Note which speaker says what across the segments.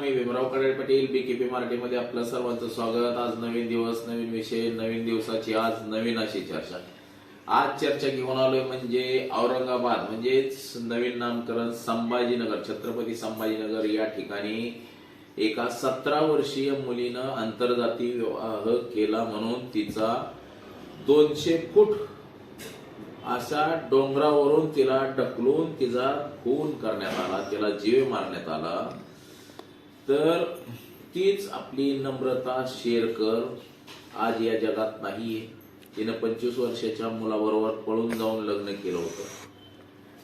Speaker 1: मी Bhimrao Kadale Patil B K P मराठीमध्ये आपलं सर्वांचं स्वागत. आज नवीन दिवस नवीन विषय नवीन दिवसाची आज नवीन अशी चर्चा. आज चर्चा घेऊन आलोय म्हणजे औरंगाबाद म्हणजेच नवीन नामकरण संभाजीनगर छत्रपती संभाजीनगर या ठिकाणी एका सतरा वर्षीय मुलीनं आंतरजातीय विवाह केला म्हणून तिचा दोनशे फूट अशा डोंगरावरून तिला ढकलून तिचा खून करण्यात आला तिला जीव मारण्यात आला. तर तीच आपली नम्रता शेरकर आज या जगात नाहीये. तिनं पंचवीस वर्षाच्या मुलाबरोबर पळून जाऊन लग्न केलं होतं.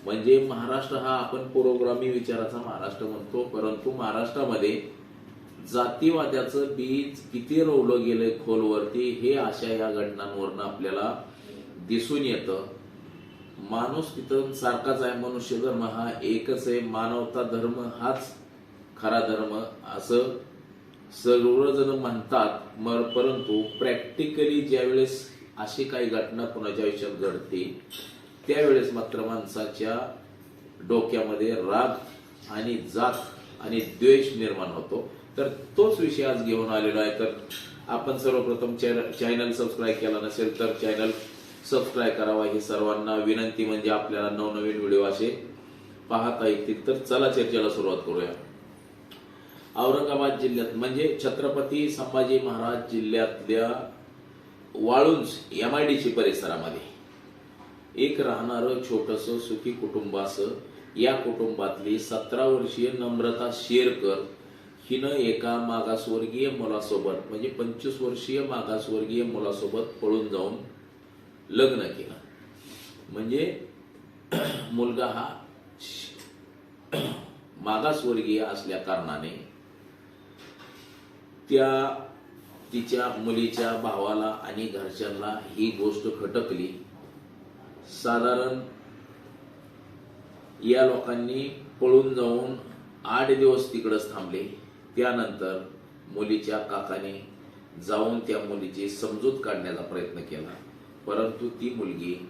Speaker 1: म्हणजे महाराष्ट्र हा आपण पुरोग्रामी विचाराचा महाराष्ट्र म्हणतो परंतु महाराष्ट्रामध्ये जातीवाद्याचं बीज किती रोवलं गेलंय खोलवरती हे अशा या घटनांवरनं आपल्याला दिसून येतं. माणूस तिथं सारखाच आहे मनुष्य धर्म हा एकच आहे मानवता धर्म हाच खरा धर्म असं सर्वजण म्हणतात मर परंतु प्रॅक्टिकली ज्यावेळेस अशी काही घटना कुणाच्या आयुष्यात घडते त्यावेळेस मात्र माणसाच्या डोक्यामध्ये राग आणि जात आणि द्वेष निर्माण होतो. तर तोच विषय आज घेऊन आलेलो आहे. तर आपण सर्वप्रथम चॅनल सबस्क्राईब केला नसेल तर चॅनल सबस्क्राईब करावा ही सर्वांना विनंती. म्हणजे आपल्याला नवनवीन व्हिडिओ असे पाहता येतील. तर चला चर्चेला सुरुवात करूया. औरंगाबाद जिल्ह्यात म्हणजे छत्रपती संभाजी महाराज जिल्ह्यातल्या वाळुंज एमआयडीसी परिसरामध्ये. एक राहणारं छोटस सुखी कुटुंब असं या कुटुंबातली सतरा वर्षीय नम्रता शेरकर हिनं एका मागासवर्गीय मुलासोबत म्हणजे पंचवीस वर्षीय मागासवर्गीय मुलासोबत पळून जाऊन लग्न केलं. म्हणजे मुलगा हा श- मागासवर्गीय असल्या कारणाने त्या तिच्या मुलीच्या भावाला आणि घरच्यांना ही गोष्ट खटकली. साधारण या लोकांनी पळून जाऊन आठ दिवस तिकडंच थांबले. त्यानंतर मुलीच्या काकाने जाऊन त्या मुलीची समजूत काढण्याचा प्रयत्न केला. परंतु ती मुलगी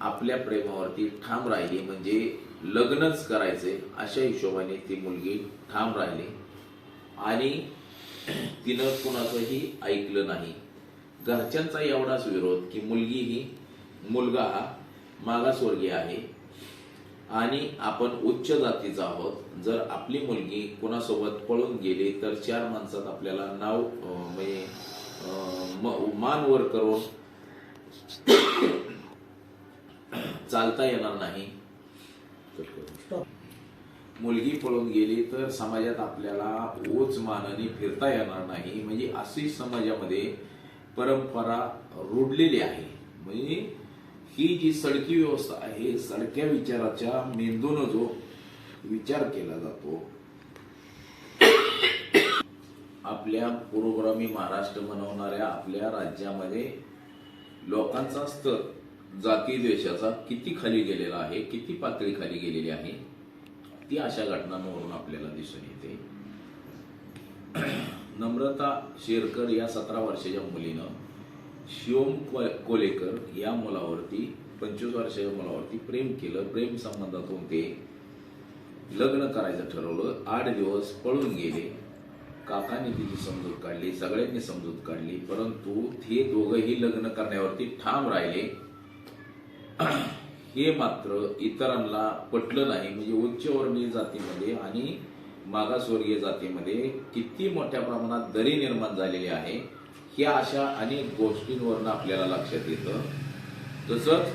Speaker 1: आपल्या प्रेमावरती ठाम राहिली म्हणजे लग्नच करायचे अशा हिशोबाने ती मुलगी ठाम राहिली. आणि तिनं कुणाचंही ऐकलं नाही. घरच्यांचा एवढाच विरोध की मुलगी ही मुलगा हा मागासवर्गीय आहे. आणि आपण उच्च जातीचा आहोत. जर आपली मुलगी कोणासोबत पळून गेली तर चार माणसात आपल्याला नाव म्हणजे म- मान वर करून चालता येणार नाही. मुलगी पळून गेली तर समाजात आपल्याला ओच मानाने फिरता येणार नाही. म्हणजे अशी समाजामध्ये परंपरा रुढलेली आहे. म्हणजे ही जी सडकी व्यवस्था आहे सडक्या विचाराच्या मेंदून जो विचार केला जातो आपल्या पुरोग्रामी महाराष्ट्र बनवणाऱ्या आपल्या राज्यामध्ये लोकांचा स्तर जाती द्वेषाचा किती खाली गेलेला आहे किती पातळी खाली गेलेली आहे ती अशा घटनांवरून आपल्याला दिसून येते. नम्रता शेरकर या सतरा वर्षाच्या मुलीनं शिवम को- कोलेकर या मुलावरती पंचवीस वर्षाच्या मुलावरती प्रेम केलं. प्रेम संबंधातून ते लग्न करायचं ठरवलं. आठ दिवस पळून गेले. काकाने तिची समजूत काढली सगळ्यांनी समजूत काढली परंतु ते दोघंही लग्न करण्यावरती ठाम राहिले. हे मात्र इतरांना पटलं नाही. म्हणजे उच्चवर्णीय जातीमध्ये आणि मागासवर्गीय जातीमध्ये किती मोठ्या प्रमाणात दरी निर्माण झालेली आहे ह्या अशा अनेक गोष्टींवरनं आपल्याला लक्षात येतं. तसंच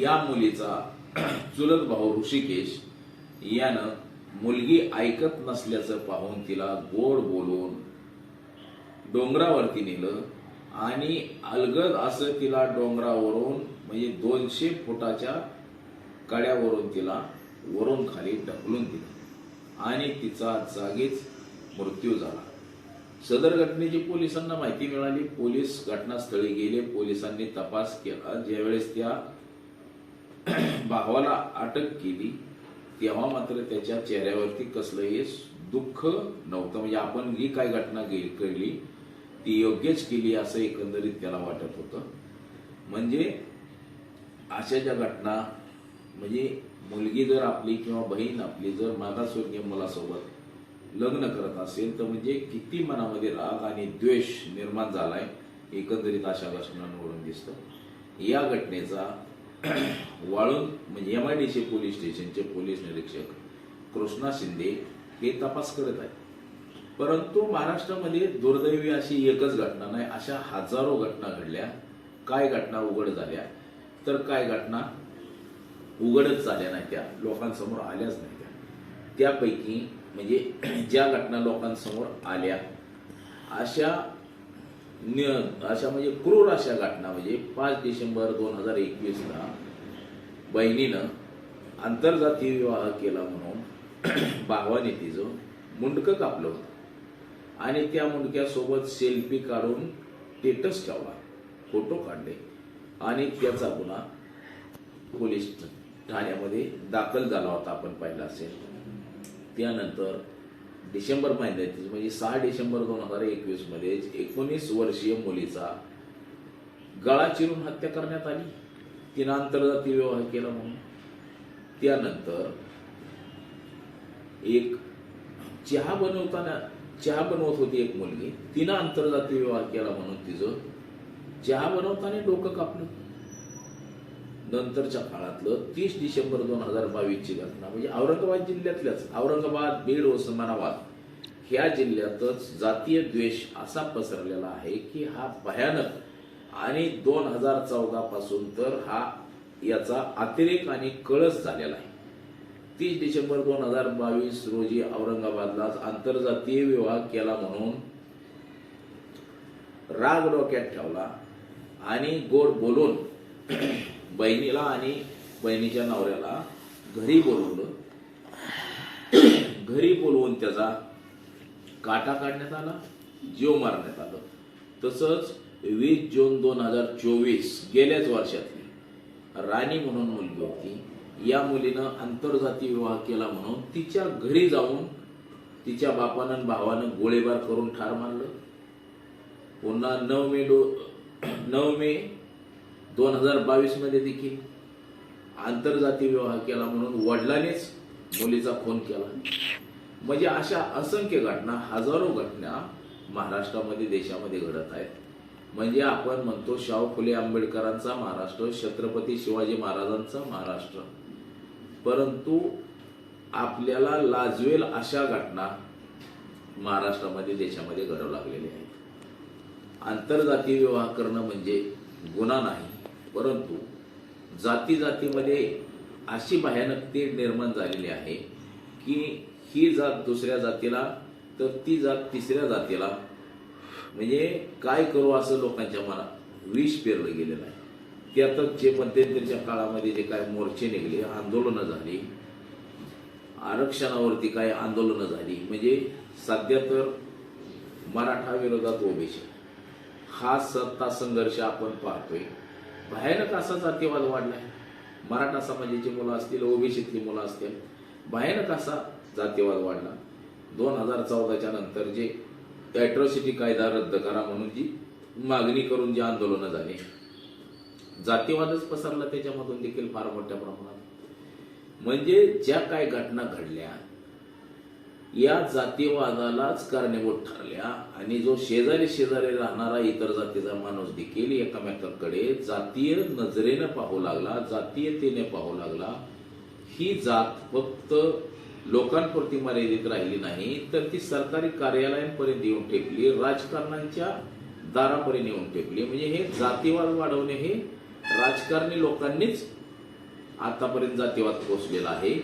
Speaker 1: या मुलीचा चुलत भाऊ ऋषिकेश यानं मुलगी ऐकत नसल्याचं पाहून तिला गोड बोलून डोंगरावरती नेलं आणि अलगद असं तिला डोंगरावरून म्हणजे दोनशे फुटाच्या कड्यावरून तिला वरून खाली ढकलून दिलं. आणि तिचा जागीच मृत्यू झाला. सदर घटनेची पोलिसांना माहिती मिळाली. पोलीस घटनास्थळी गेले. पोलिसांनी तपास केला. ज्यावेळेस त्या भावाला अटक केली तेव्हा मात्र त्याच्या चेहऱ्यावरती कसलंही दुःख नव्हतं. म्हणजे आपण ही काय घटना केली ती योग्यच केली असं एकंदरीत त्याला वाटत होतं. म्हणजे अशा ज्या घटना म्हणजे मुलगी जर आपली किंवा बहीण आपली जर मागासवर्गीय मुलासोबत लग्न करत असेल तर म्हणजे किती मनामध्ये राग आणि द्वेष निर्माण झालाय एकंदरीत अशा घटनांवरून दिसतं या घटनेचा वाळून म्हणजे M I D C police स्टेशनचे पोलीस निरीक्षक कृष्णा शिंदे हे तपास करत आहेत. परंतु महाराष्ट्रामध्ये दुर्दैवी अशी एकच घटना नाही अशा हजारो घटना घडल्या. काय घटना उघड झाल्या? तर काय घटना? उघडच झाल्या नाही त्या. लोकांसमोर आल्याच नाही त्या. त्यापैकी म्हणजे ज्या घटना लोकांसमोर आल्या अशा न- अशा म्हणजे क्रूर अशा घटना म्हणजे पाच डिसेंबर दोन हजार एकवीसला बहिणीनं आंतरजातीय विवाह केला म्हणून भावाने तिचं मुंडकं कापलं होतं. आणि त्या मुंडक्यासोबत सेल्फी काढून स्टेटस ठेवला. फोटो काढले. आणि त्याचा गुन्हा पोलीस ठाण्यामध्ये दाखल झाला होता आपण पाहिला असेल. त्यानंतर डिसेंबर महिन्यात म्हणजे सहा डिसेंबर दोन हजार एकवीसमध्ये एकोणीस वर्षीय मुलीचा गळा चिरून हत्या करण्यात आली. तिनं आंतरजातीय विवाह केला म्हणून. त्यानंतर एक चहा बनवताना चहा बनवत होती एक मुलगी. तिनं आंतरजातीय विवाह केला म्हणून तिचं चहा बनवताना डोकं कापलं नंतरच्या काळातलं तीस डिसेंबर दोन हजार बावीसची घटना म्हणजे औरंगाबाद जिल्ह्यातल्याच औरंगाबाद बीड उस्मानाबाद ह्या जिल्ह्यातच जातीय द्वेष असा पसरलेला आहे की हा भयानक आणि दोन हजार चौदा पासून तर हा याचा अतिरेक आणि कळस झालेला आहे. तीस डिसेंबर दोन हजार बावीस रोजी औरंगाबादला आंतरजातीय विवाह केला म्हणून राग डोक्यात ठेवला. आणि गोड बोलून बहिणीला आणि बहिणीच्या नवऱ्याला घरी बोलवलं. घरी बोलवून त्याचा काटा काढण्यात आला जीव मारण्यात आलं. तसंच वीस जून दोन हजार चोवीस गेल्याच वर्षातली राणी म्हणून मुलगी होती. या मुलीनं आंतरजातीय विवाह केला म्हणून तिच्या घरी जाऊन तिच्या बापानं भावानं गोळीबार करून ठार मारलं. पुन्हा नऊ मे नऊ मे दोन हजार बावीसमध्ये देखील आंतरजातीय विवाह केला म्हणून वडिलांनीच मुलीचा खून केला. म्हणजे अशा असंख्य घटना हजारो घटना महाराष्ट्रामध्ये देशामध्ये घडत आहेत. म्हणजे आपण म्हणतो शाहू फुले आंबेडकरांचा महाराष्ट्र छत्रपती शिवाजी महाराजांचा महाराष्ट्र. परंतु आपल्याला लाजवेल अशा घटना महाराष्ट्रामध्ये देशामध्ये घडू लागलेल्या आहेत. आंतरजातीय विवाह करणं म्हणजे गुन्हा नाही परंतु जाती जातीमध्ये अशी भयानकते निर्माण झालेली आहे की ही जात दुसऱ्या जातीला तर ती जात तिसऱ्या जातीला. म्हणजे काय करू असं लोकांच्या मनात विष पेरलं गेलेलं आहे. त्यातच जे मध्यंतरीच्या काळामध्ये जे काय मोर्चे निघले आंदोलनं झाली आरक्षणावरती काय आंदोलनं झाली म्हणजे सध्या तर मराठा विरोधात ओबीसी हा सत्ता संघर्ष आपण पाहतोय. भयानक असा जातीवाद वाढलाय. मराठा समाजाची मुलं असतील ओबीसीतली मुलं असतील भयानक असा जातीवाद वाढला. दोन हजार चौदाच्या नंतर जे ॲट्रॉसिटी कायदा रद्द करा म्हणून जी मागणी करून जी आंदोलनं झाली जातीवादच पसरला त्याच्यामधून देखील फार मोठ्या प्रमाणात. म्हणजे ज्या काय घटना घडल्या या जातीवादालाच कारणीभूत ठरल्या आणि जो शेजारी शेजारी राहणारा इतर जातीचा माणूस देखील एकमेकांकडे जातीय नजरेनं पाहू लागला जातीयतेने पाहू लागला. ही जात फक्त लोकांपुरती मर्यादित राहिली नाही तर ती सरकारी कार्यालयांपर्यंत येऊन टेकली राजकारणांच्या दारापर्यंत येऊन टेकली. म्हणजे हे जातीवाद वाढवणे हे राजकारणी लोकांनीच आतापर्यंत जातीवाद पोचलेला आहे.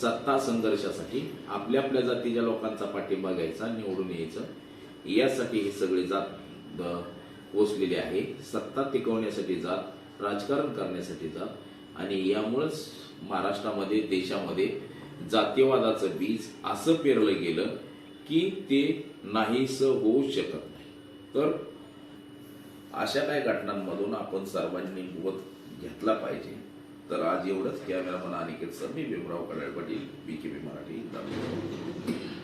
Speaker 1: सत्ता संघर्षासाठी आपल्या आपल्या जातीच्या लोकांचा पाठिंबा घ्यायचा निवडून यायचं. यासाठी ही सगळी जात पोचलेली आहे. सत्ता टिकवण्यासाठी जात राजकारण करण्यासाठी जात. आणि यामुळेच महाराष्ट्रामध्ये देशामध्ये जातीयवादाचं बीज असं पेरलं गेलं की ते नाहीस होऊ शकत नाही. तर अशा काही घटनांमधून आपण सर्वांनी बोध घेतला पाहिजे. तर आज एवढंच. कॅमेरामन अनिकेत सर मी भीमराव कडाळ पाटील बी मराठी दाखवतो